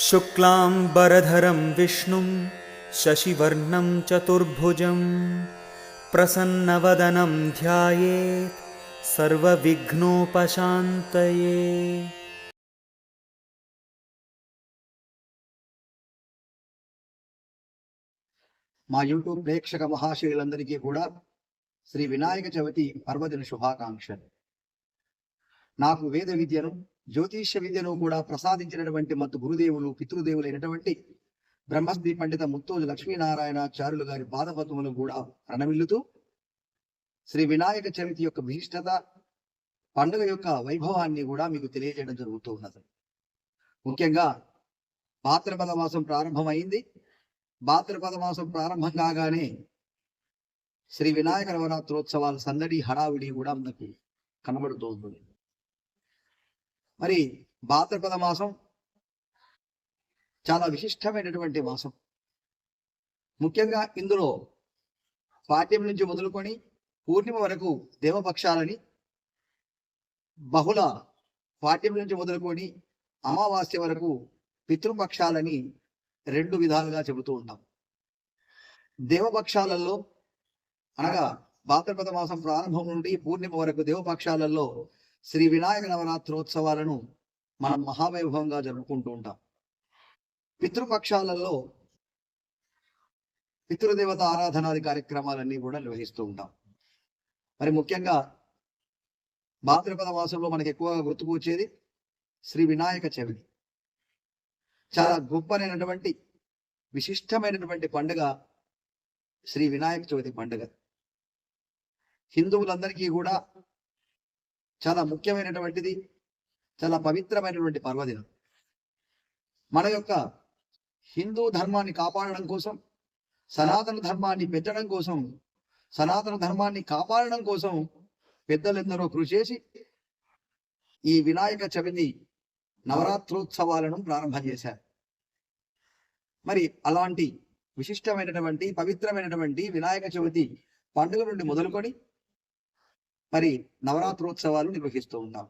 शुक्लाम्बरधरं विष्णुं शशिवर्णं चतुर्भुजं प्रसन्नवदनं ध्यायेत् सर्वविघ्नोपशान्तये మా యూట్యూబ్ ప్రేక్షక మహాశయులందరికీ కూడా శ్రీ వినాయక చవితి పర్వదిన శుభాకాంక్షలు నాకు వేద విద్యను జ్యోతిష్య విద్యను కూడా ప్రసాదించినటువంటి మత్తు గురుదేవులు పితృదేవులైనటువంటి బ్రహ్మశ్రీ పండిత ముత్తోజు లక్ష్మీనారాయణాచార్యులు గారి పాదపద్మలు కూడా ప్రణమిల్లుతూ శ్రీ వినాయక చవితి యొక్క విశిష్టత పండుగ యొక్క వైభవాన్ని కూడా మీకు తెలియజేయడం జరుగుతూ ఉన్నది. ముఖ్యంగా భాద్రపద మాసం ప్రారంభమైంది. భాద్రపద మాసం ప్రారంభం కాగానే శ్రీ వినాయక నవరాత్రోత్సవాల సందడి హడావిడి కూడా మనకు కనబడుతూ ఉంటుంది. మరి భాద్రపద మాసం చాలా విశిష్టమైనటువంటి మాసం. ముఖ్యంగా ఇందులో పాఠ్యం నుంచి మొదలుకొని పూర్ణిమ వరకు దేవపక్షాలని బహుళ పాఠ్యం నుంచి మొదలుకొని అమావాస్య వరకు పితృపక్షాలని రెండు విధాలుగా చెబుతూ ఉంటాం. దేవపక్షాలలో అనగా భాద్రపద మాసం ప్రారంభం నుండి పూర్ణిమ వరకు దేవపక్షాలలో శ్రీ వినాయక నవరాత్రోత్సవాలను మనం మహావైభవంగా జరుపుకుంటూ ఉంటాం. పితృపక్షాలలో పితృదేవత ఆరాధనాది కార్యక్రమాలన్నీ కూడా నిర్వహిస్తూ ఉంటాం. మరి ముఖ్యంగా భాద్రపద మాసంలో మనకి ఎక్కువగా గుర్తుకు వచ్చేది శ్రీ వినాయక చవితి. చాలా గొప్పనైనటువంటి విశిష్టమైనటువంటి పండుగ శ్రీ వినాయక చవితి పండుగ. హిందువులందరికీ కూడా చాలా ముఖ్యమైనటువంటిది చాలా పవిత్రమైనటువంటి పర్వదినం. మన యొక్క హిందూ ధర్మాన్ని కాపాడడం కోసం సనాతన ధర్మాన్ని పెంచడం కోసం సనాతన ధర్మాన్ని కాపాడడం కోసం పెద్దలెందరో కృషి చేసి ఈ వినాయక చవితి నవరాత్రోత్సవాలను ప్రారంభం చేశారు. మరి అలాంటి విశిష్టమైనటువంటి పవిత్రమైనటువంటి వినాయక చవితి పండుగ నుండి మొదలుకొని మరి నవరాత్రోత్సవాలు నిర్వహిస్తూ ఉన్నాం.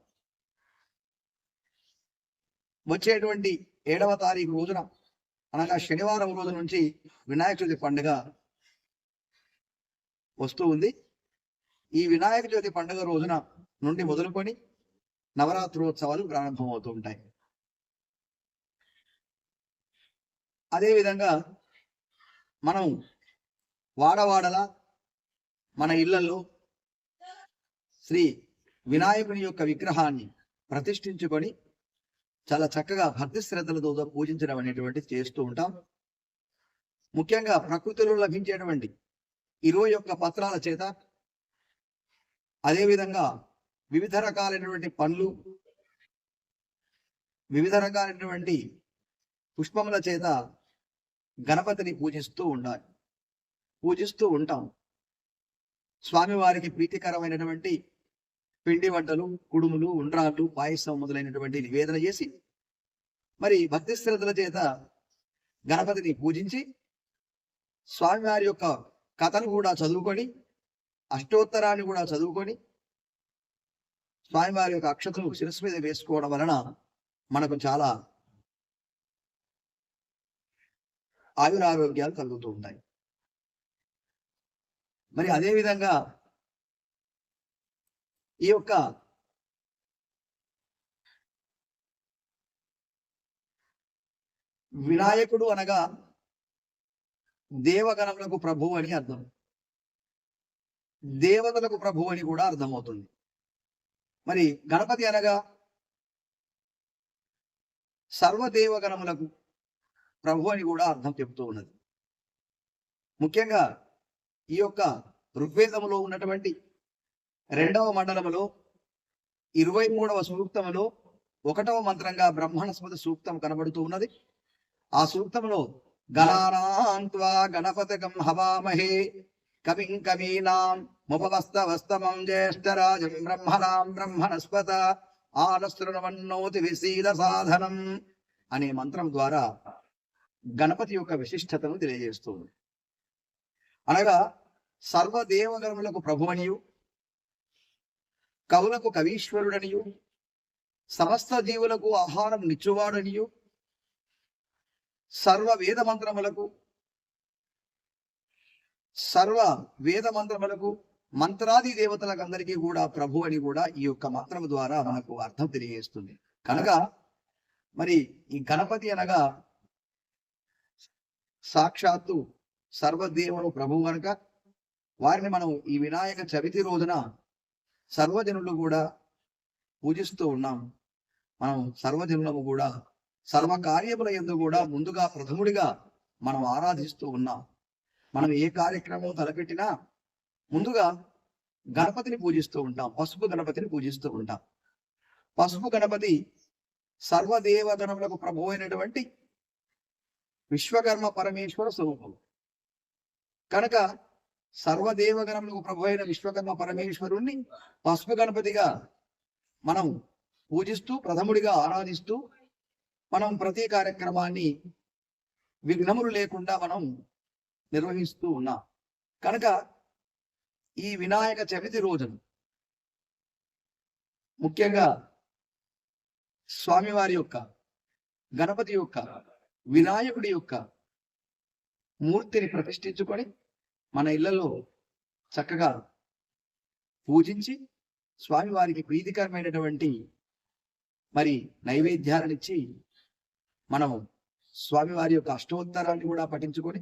వచ్చేటువంటి ఏడవ తారీఖు రోజున అనగా శనివారం రోజు నుంచి వినాయక చవితి పండుగ వస్తూ ఉంది. ఈ వినాయక చవితి పండుగ రోజున నుండి మొదలుకొని నవరాత్రోత్సవాలు ప్రారంభమవుతూ ఉంటాయి. అదేవిధంగా మనం వాడవాడల మన ఇళ్ళలో శ్రీ వినాయకుని యొక్క విగ్రహాన్ని ప్రతిష్ఠించుకొని చాలా చక్కగా భక్తి శ్రద్ధలతో పూజించడం అనేటువంటిది చేస్తూ ఉంటాం. ముఖ్యంగా ప్రకృతిలో లభించేటువంటి ఇరవై యొక్క పత్రాల చేత అదేవిధంగా వివిధ రకాలైనటువంటి పండ్లు వివిధ రకాలైనటువంటి పుష్పముల చేత గణపతిని పూజిస్తూ ఉండాలి. పూజిస్తూ ఉంటాం. స్వామివారికి ప్రీతికరమైనటువంటి పిండి వంటలు కుడుములు ఉండ్రాళ్ళు పాయసం మొదలైనటువంటి నివేదన చేసి మరి భక్తి శ్రద్ధల చేత గణపతిని పూజించి స్వామివారి యొక్క కథను కూడా చదువుకొని అష్టోత్తరాన్ని కూడా చదువుకొని స్వామివారి యొక్క అక్షతను శిరస్సు మీద వేసుకోవడం వలన మనకు చాలా ఆయురారోగ్యాలు కలుగుతూ ఉంటాయి. మరి అదేవిధంగా ఈ యొక్క వినాయకుడు అనగా దేవగణములకు ప్రభు అని అర్థం. దేవతలకు ప్రభు అని కూడా అర్థమవుతుంది. మరి గణపతి అనగా సర్వదేవగణములకు ప్రభు అని కూడా అర్థం చెబుతూ ఉన్నది. ముఖ్యంగా ఈ యొక్క ఋగ్వేదములో ఉన్నటువంటి రెండవ మండలములో ఇరవై మూడవ సూక్తములో ఒకటవ మంత్రంగా బ్రహ్మణస్పతి సూక్తం కనబడుతూ ఉన్నది. ఆ సూక్తంలో గణానాంత్వా గణపతకం హవామహే కవిం కవీనాం ముపవస్తవస్తమం జ్యేష్ఠరాజం బ్రహ్మణాం బ్రహ్మణస్పత ఆనశృణవన్నోతి విశీల సాధనం అనే మంత్రం ద్వారా గణపతి యొక్క విశిష్టతను తెలియజేస్తుంది. అనగా సర్వదేవగణములకు ప్రభువనియు కవులకు కవీశ్వరుడనియు సమస్త జీవులకు ఆహారం నిచ్చువాడనియు సర్వ వేద మంత్రములకు సర్వ వేద మంత్రములకు మంత్రాది దేవతలకు అందరికీ కూడా ప్రభు అని కూడా ఈ యొక్క మంత్రము ద్వారా మనకు అర్థం తెలియజేస్తుంది. కనుక మరి ఈ గణపతి అనగా సాక్షాత్తు సర్వదేవుడు ప్రభువు కనుక వారిని మనం ఈ వినాయక చవితి రోజున సర్వజనులు కూడా పూజిస్తూ ఉన్నాం. మనం సర్వజనులము కూడా సర్వకార్యముల ఎందు కూడా ముందుగా ప్రథముడిగా మనం ఆరాధిస్తూ ఉన్నాం. మనం ఏ కార్యక్రమం తలపెట్టినా ముందుగా గణపతిని పూజిస్తూ ఉంటాం. పసుపు గణపతిని పూజిస్తూ ఉంటాం. పసుపు గణపతి సర్వదేవధనములకు ప్రభు అయినటువంటి విశ్వకర్మ పరమేశ్వర స్వరూపం కనుక సర్వదేవగణములకు ప్రభు అయిన విశ్వకర్మ పరమేశ్వరుణ్ణి పసుపు గణపతిగా మనం పూజిస్తూ ప్రథముడిగా ఆరాధిస్తూ మనం ప్రతి కార్యక్రమాన్ని విఘ్నములు లేకుండా మనం నిర్వహిస్తూ ఉన్నాం. కనుక ఈ వినాయక చవితి రోజును ముఖ్యంగా స్వామివారి యొక్క గణపతి యొక్క వినాయకుడి యొక్క మూర్తిని ప్రతిష్ఠించుకొని మన ఇళ్ళలో చక్కగా పూజించి స్వామివారికి ప్రీతికరమైనటువంటి మరి నైవేద్యాలనిచ్చి మనం స్వామివారి యొక్క అష్టోత్తరాన్ని కూడా పఠించుకొని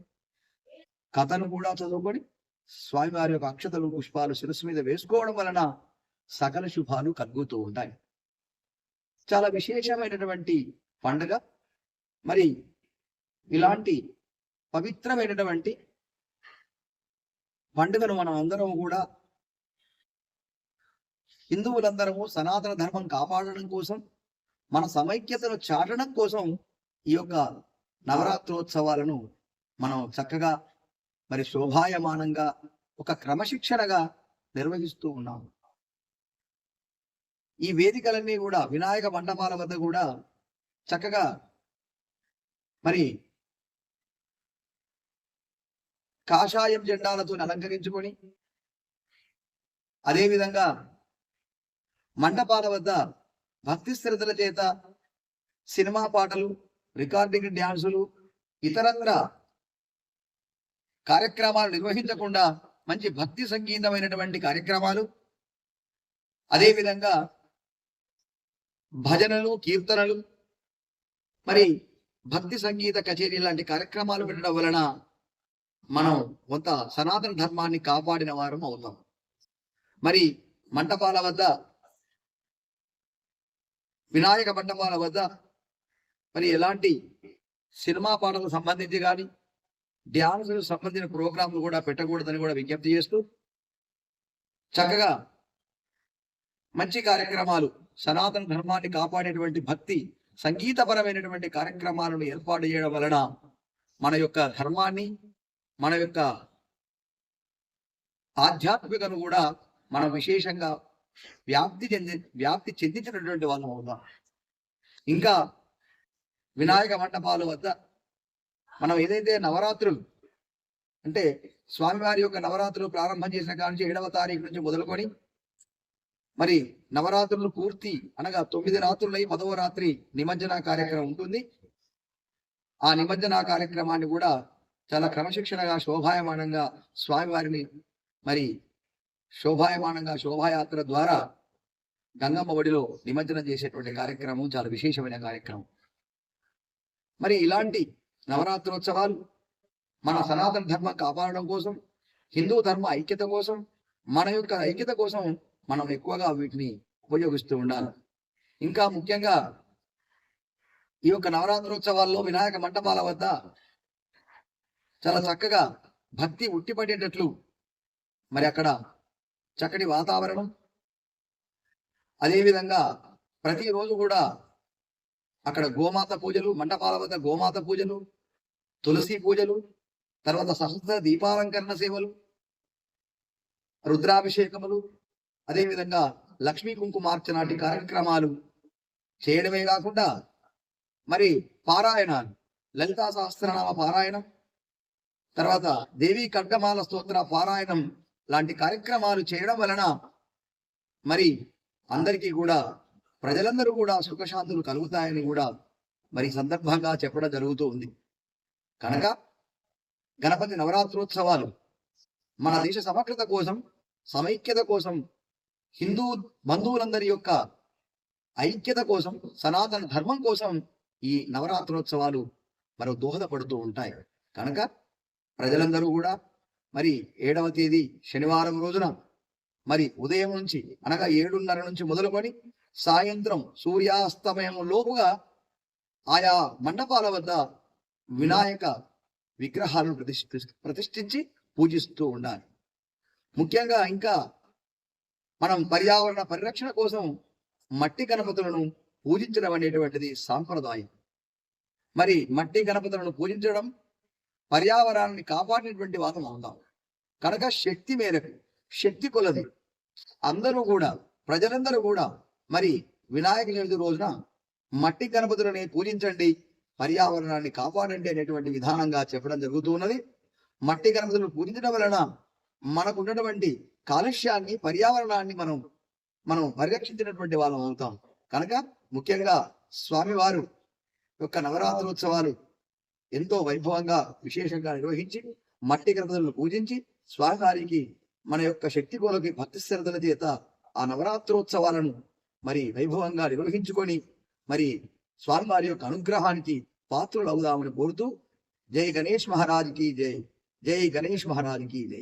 కథను కూడా చదువుకొని స్వామివారి యొక్క అక్షతలు పుష్పాలు శిరస్సు మీద వేసుకోవడం వలన సకల శుభాలు కలుగుతూ ఉంటాయి. చాలా విశేషమైనటువంటి పండుగ. మరి ఇలాంటి పవిత్రమైనటువంటి పండుగను మనం అందరం కూడా హిందువులందరము సనాతన ధర్మం కాపాడడం కోసం మన సమైక్యతను చాటడం కోసం ఈ యొక్క నవరాత్రోత్సవాలను మనం చక్కగా మరి శోభాయమానంగా ఒక క్రమశిక్షణగా నిర్వహిస్తూ ఉన్నాము. ఈ వేదికలన్నీ కూడా వినాయక మండపాల వద్ద కూడా చక్కగా మరి కాషాయం జెండాలతో అలంకరించుకొని అదేవిధంగా మండపాల వద్ద భక్తి స్థిరతల చేత సినిమా పాటలు రికార్డింగ్ డ్యాన్సులు ఇతరత్ర కార్యక్రమాలు నిర్వహించకుండా మంచి భక్తి సంగీతమైనటువంటి కార్యక్రమాలు అదేవిధంగా భజనలు కీర్తనలు మరి భక్తి సంగీత కచేరీ లాంటి కార్యక్రమాలు పెట్టడం వలన మనం కొంత సనాతన ధర్మాన్ని కాపాడిన వారం అవుతాం. మరి మంటపాల వద్ద వినాయక మండపాల వద్ద మరి ఎలాంటి సినిమా పాటలకు సంబంధించి కానీ డ్యాన్సులకు సంబంధించిన ప్రోగ్రాంలు కూడా పెట్టకూడదని కూడా విజ్ఞప్తి చేస్తూ చక్కగా మంచి కార్యక్రమాలు సనాతన ధర్మాన్ని కాపాడేటువంటి భక్తి సంగీతపరమైనటువంటి కార్యక్రమాలను ఏర్పాటు చేయడం వలన మన యొక్క ధర్మాన్ని మన యొక్క ఆధ్యాత్మికను కూడా మనం విశేషంగా వ్యాప్తి చెంది వ్యాప్తి చెందించినటువంటి వాళ్ళం అవుదాం. ఇంకా వినాయక మండపాలు వద్ద మనం ఏదైతే నవరాత్రులు అంటే స్వామివారి యొక్క నవరాత్రులు ప్రారంభం చేసిన కాడి నుంచి ఏడవ తారీఖు నుంచి మొదలుకొని మరి నవరాత్రులు పూర్తి అనగా తొమ్మిది రాత్రులై పదవ రాత్రి నిమజ్జన కార్యక్రమం ఉంటుంది. ఆ నిమజ్జన కార్యక్రమాన్ని కూడా చాలా క్రమశిక్షణగా శోభాయమానంగా స్వామివారిని మరి శోభాయమానంగా శోభాయాత్ర ద్వారా గంగమ్మ ఒడిలో నిమజ్జనం చేసేటువంటి కార్యక్రమం చాలా విశేషమైన కార్యక్రమం. మరి ఇలాంటి నవరాత్రోత్సవాలు మన సనాతన ధర్మం కాపాడడం కోసం హిందూ ధర్మ ఐక్యత కోసం మన యొక్క ఐక్యత కోసం మనం ఎక్కువగా వీటిని ఉపయోగిస్తూ ఉండాలి. ఇంకా ముఖ్యంగా ఈ యొక్క నవరాత్రోత్సవాల్లో వినాయక మంటపాల వద్ద చాలా చక్కగా భక్తి ఉట్టిపడేటట్లు మరి అక్కడ చక్కటి వాతావరణం. అదేవిధంగా ప్రతిరోజు కూడా అక్కడ గోమాత పూజలు మండపాల వద్ద గోమాత పూజలు తులసి పూజలు తర్వాత సహస్ర దీపాలంకరణ సేవలు రుద్రాభిషేకములు అదేవిధంగా లక్ష్మీ కుంకుమార్చనాటి కార్యక్రమాలు చేయడమే కాకుండా మరి పారాయణాలు లలితా సహస్రనామ పారాయణం తర్వాత దేవీ ఖడ్గమాల స్తోత్ర పారాయణం లాంటి కార్యక్రమాలు చేయడం వలన మరి అందరికీ కూడా ప్రజలందరూ కూడా సుఖశాంతులు కలుగుతాయని కూడా మరి సందర్భంగా చెప్పడం జరుగుతూ ఉంది. కనుక గణపతి నవరాత్రోత్సవాలు మన దేశ సమగ్రత కోసం సమైక్యత కోసం హిందూ బంధువులందరి యొక్క ఐక్యత కోసం సనాతన ధర్మం కోసం ఈ నవరాత్రోత్సవాలు మరో దోహదపడుతూ ఉంటాయి. కనుక ప్రజలందరూ కూడా మరి ఏడవ తేదీ శనివారం రోజున మరి ఉదయం నుంచి అనగా ఏడున్నర నుంచి మొదలుకొని సాయంత్రం సూర్యాస్తమయం లోపుగా ఆయా మండపాల వద్ద వినాయక విగ్రహాలను ప్రతిష్ఠి ప్రతిష్ఠించి పూజిస్తూ ఉండాలి. ముఖ్యంగా ఇంకా మనం పర్యావరణ పరిరక్షణ కోసం మట్టి గణపతులను పూజించడం అనేటువంటిది సాంప్రదాయం. మరి మట్టి గణపతులను పూజించడం పర్యావరణాన్ని కాపాడినటువంటి వాదం ఉందాం కనుక శక్తి మేరకు శక్తి కొలది. అందరూ కూడా ప్రజలందరూ కూడా మరి వినాయక చవితి రోజున మట్టి గణపతులని పూజించండి. పర్యావరణాన్ని కాపాడండి అనేటువంటి విధానంగా చెప్పడం జరుగుతూ ఉన్నది. మట్టి గణపతులను పూజించడం వలన మనకు ఉన్నటువంటి కాలుష్యాన్ని పర్యావరణాన్ని మనం మనం పరిరక్షించినటువంటి వాళ్ళం అవుతాం. కనుక ముఖ్యంగా స్వామివారు యొక్క నవరాత్రోత్సవాలు ఎంతో వైభవంగా విశేషంగా నిర్వహించి మట్టి గ్రంథులను పూజించి స్వామివారికి మన యొక్క శక్తి కొలకి భక్తి శ్రద్ధల చేత ఆ నవరాత్రోత్సవాలను మరి వైభవంగా నిర్వహించుకొని మరి స్వామివారి యొక్క అనుగ్రహానికి పాత్రులు అవుదామని కోరుతూ జై గణేష్ మహారాజ్కి జై జై గణేష్ మహారాజ్కి జై.